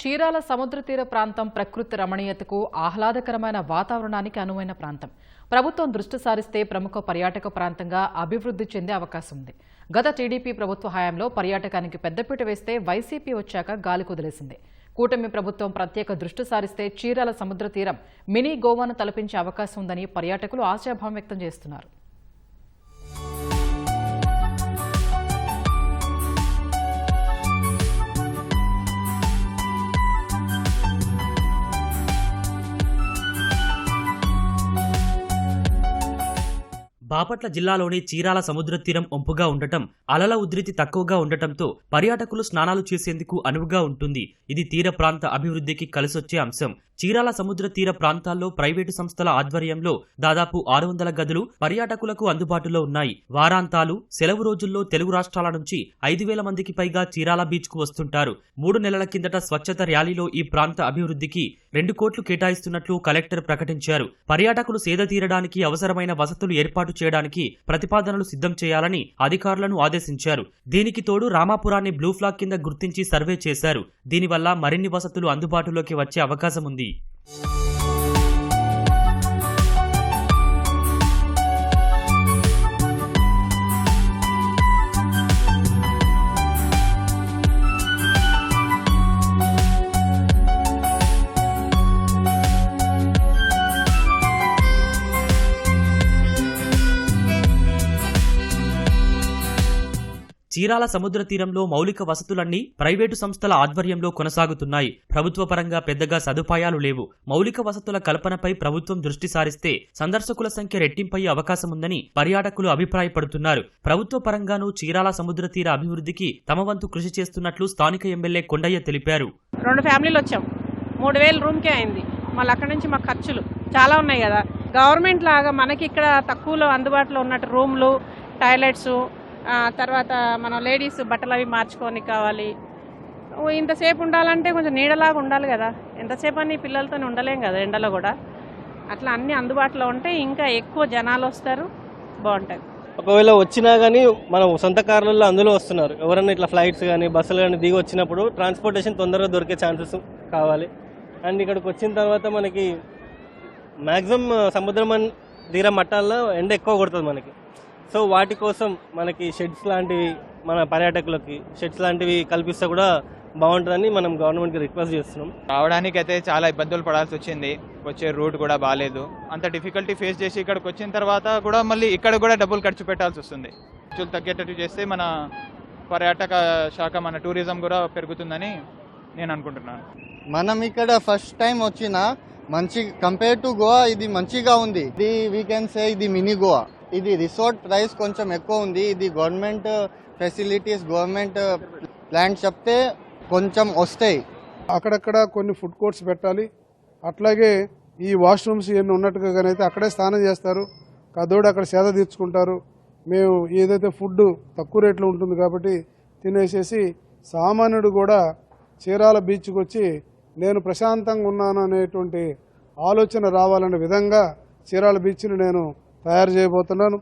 చీరాల సముద్ర తీర ప్రాంతం ప్రకృతి రమణీయతకు ఆహ్లాదకరమైన వాతావరణానికి అనువైన ప్రాంతం. ప్రభుత్వం దృష్టి సారిస్తే ప్రముఖ పర్యాటక ప్రాంతంగా అభివృద్ధి చెందే అవకాశం ఉంది. గత టీడీపీ ప్రభుత్వ హయాంలో పర్యాటకానికి పెద్దపీట వేస్తే వైసీపీ వచ్చాక గాలి కుదిలేసింది. కూటమి ప్రభుత్వం ప్రత్యేక దృష్టి సారిస్తే చీరాల సముద్ర తీరం మినీ గోవాను తలపించే అవకాశం ఉందని పర్యాటకులు ఆశాభావం వ్యక్తం చేస్తున్నారు. బాపట్ల జిల్లాలోని చీరాల సముద్ర తీరం ఒంపుగా ఉండటం అలల ఉధృతి తక్కువగా ఉండటంతో పర్యాటకులు స్నానాలు చేసేందుకు అనువుగా ఉంటుంది. ఇది తీర ప్రాంత అభివృద్ధికి కలిసొచ్చే అంశం. చీరాల సముద్ర తీర ప్రాంతాల్లో ప్రైవేటు సంస్థల ఆధ్వర్యంలో దాదాపు ఆరు వందల గదులు పర్యాటకులకు అందుబాటులో ఉన్నాయి. వారాంతాలు సెలవు రోజుల్లో తెలుగు రాష్ట్రాల నుంచి ఐదు వేల మందికి పైగా చీరాల బీచ్కు వస్తుంటారు. మూడు నెలల కిందట స్వచ్ఛత ర్యాలీలో ఈ ప్రాంత అభివృద్ధికి రెండు కోట్లు కేటాయిస్తున్నట్లు కలెక్టర్ ప్రకటించారు. పర్యాటకులు సేద తీరడానికి అవసరమైన వసతులు ఏర్పాటు చేయడానికి ప్రతిపాదనలు సిద్ధం చేయాలని అధికారులను ఆదేశించారు. దీనికి తోడు రామాపురాన్ని బ్లూ ఫ్లాగ్ కింద గుర్తించి సర్వే చేశారు. దీనివల్ల మరిన్ని వసతులు అందుబాటులోకి వచ్చే అవకాశం ఉంది. You చీరాల సముద్ర తీరంలో మౌలిక వసతులన్నీ ప్రైవేటు సంస్థల ఆధ్వర్యంలో కొనసాగుతున్నాయి. ప్రభుత్వ పరంగా పెద్దగా సదుపాయాలు లేవు. మౌలిక వసతుల కల్పనపై ప్రభుత్వం దృష్టి సారిస్తే సందర్శకుల సంఖ్య రెట్టింపయ్యే అవకాశం ఉందని పర్యాటకులు అభిప్రాయపడుతున్నారు. ప్రభుత్వ పరంగానూ చీరాల సముద్ర తీర అభివృద్ధికి తమ వంతు కృషి చేస్తున్నట్లు స్థానిక ఎమ్మెల్యే కొండయ్య తెలిపారు. రెండు ఫ్యామిలీలు వచ్చాం. మూడు వేలు రూమ్కే అయింది. మళ్ళీ అక్కడ నుంచి మా ఖర్చులు. చాలా ఉన్నాయి కదా. గవర్నమెంట్ లాగా మనకి ఇక్కడ తక్కువలో అందుబాటులో ఉన్నట్టు రూమ్లు టాయిలెట్స్ తర్వాత మనం లేడీస్ బట్టలు అవి మార్చుకొని కావాలి. ఇంతసేపు ఉండాలంటే కొంచెం నీడలాగా ఉండాలి కదా. ఎంతసేపు అని పిల్లలతో ఉండలేం కదా ఎండలో కూడా. అట్లా అన్నీ అందుబాటులో ఉంటే ఇంకా ఎక్కువ జనాలు వస్తారు బాగుంటుంది ఒకవేళ వచ్చినా కానీ మనం సొంత కార్లలో అందులో వస్తున్నారు. ఎవరైనా ఇట్లా ఫ్లైట్స్ కానీ బస్సులు కానీ దిగి వచ్చినప్పుడు ట్రాన్స్పోర్టేషన్ తొందరగా దొరికే ఛాన్సెస్ కావాలి. అండ్ ఇక్కడికి వచ్చిన తర్వాత మనకి మ్యాక్సిమం సముద్రం అన్- తీర మట్టాల్లో ఎండ ఎక్కువ కొడుతుంది మనకి. సో వాటి కోసం మనకి షెడ్స్ లాంటివి మన పర్యాటకులకి షెడ్స్ లాంటివి కల్పిస్తే కూడా బాగుంటుందని మనం గవర్నమెంట్కి రిక్వెస్ట్ చేస్తున్నాం. రావడానికి అయితే చాలా ఇబ్బందులు పడాల్సి వచ్చింది. వచ్చే రూట్ కూడా బాగాలేదు అంత డిఫికల్టీ ఫేస్ చేసి ఇక్కడికి వచ్చిన తర్వాత కూడా మళ్ళీ ఇక్కడ కూడా డబ్బులు ఖర్చు పెట్టాల్సి వస్తుంది. ఖర్చులు తగ్గేటట్టు చేస్తే మన పర్యాటక శాఖ మన టూరిజం కూడా పెరుగుతుందని నేను అనుకుంటున్నాను. మనం ఇక్కడ ఫస్ట్ టైం వచ్చిన మంచి కంపేర్ టు గోవా ఇది మంచిగా ఉంది. ఇది వీ కెన్ సే ఇది మినీ గోవా. ఇది రిసార్ట్ ప్రైస్ కొంచెం ఎక్కువ ఉంది. ఇది గవర్నమెంట్ ఫెసిలిటీస్ గవర్నమెంట్ ప్లాన్ చెప్తే కొంచెం వస్తాయి. అక్కడక్కడ కొన్ని ఫుడ్ కోర్ట్స్ పెట్టాలి. అట్లాగే ఈ వాష్రూమ్స్ ఇవన్నీ ఉన్నట్టుగానైతే అక్కడే స్నానం చేస్తారు. కదోడు అక్కడ సేద తీర్చుకుంటారు. మేము ఏదైతే ఫుడ్ తక్కువ రేట్లో ఉంటుంది కాబట్టి తినేసేసి సామాన్యుడు కూడా చీరాల బీచ్కి వచ్చి నేను ప్రశాంతంగా ఉన్నాను అనేటువంటి ఆలోచన రావాలనే విధంగా చీరాల బీచ్ని నేను తయారు చేయబోతున్నాను.